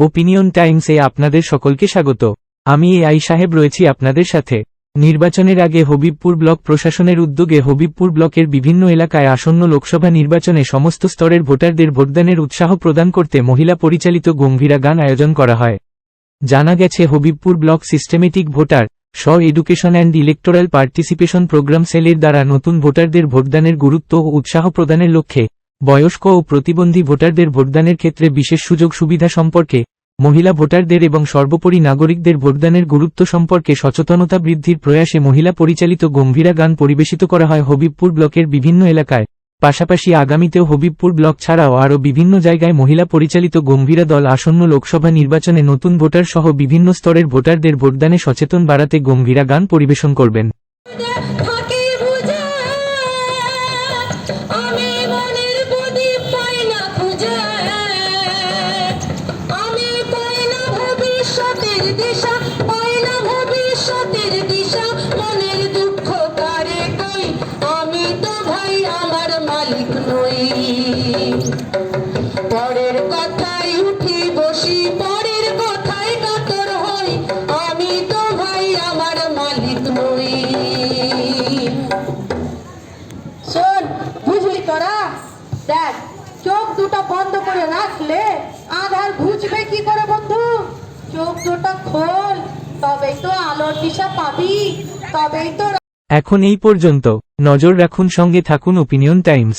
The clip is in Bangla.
ওপিনিয়ন টাইমসে আপনাদের সকলকে স্বাগত। আমি এ আই সাহেব রয়েছি আপনাদের সাথে। নির্বাচনের আগে হবিবপুর ব্লক প্রশাসনের উদ্যোগে হবিবপুর ব্লকের বিভিন্ন এলাকায় আসন্ন লোকসভা নির্বাচনে সমস্ত স্তরের ভোটারদের ভোটদানের উৎসাহ প্রদান করতে মহিলা পরিচালিত গম্ভীরা গান আয়োজন করা হয়। জানা গেছে, হবিবপুর ব্লক সিস্টেমেটিক ভোটার, স্ব education and electoral participation programme সেলের দ্বারা নতুন ভোটারদের ভোটদানের গুরুত্ব ও উৎসাহ প্রদানের লক্ষ্যে বয়স্ক ও প্রতিবন্ধী ভোটারদের ভোটদানের ক্ষেত্রে বিশেষ সুযোগ সুবিধা সম্পর্কে, মহিলা ভোটারদের এবং সর্বোপরি নাগরিকদের ভোটদানের গুরুত্ব সম্পর্কে সচেতনতা বৃদ্ধির প্রয়াসে মহিলা পরিচালিত গম্ভীরা গান পরিবেশিত করা হয় হবিবপুর ব্লকের বিভিন্ন এলাকায়। পাশাপাশি আগামীতেও হবিবপুর ব্লক ছাড়াও আরও বিভিন্ন জায়গায় মহিলা পরিচালিত গম্ভীরা দল আসন্ন লোকসভা নির্বাচনে নতুন ভোটার সহ বিভিন্ন স্তরের ভোটারদের ভোটদানে সচেতন বাড়াতে গম্ভীরা গান পরিবেশন করবেন। নই। পরের কথায় উঠি বসি পরের কথায় কাতর হই। আমি তো ভাই আমার মালিক নই। শোন বুঝলি তোরা? দেখ চোখ দুটো বন্ধ করে রাখলে আধার বুঝবে কি করে বন্ধু? চোখ দুটো খোল তবেই তো আলোর দিশা পাবি তবেই তো এখন এই পর্যন্ত। নজর রাখুন সঙ্গে থাকুন ওপিনিয়ন টাইমস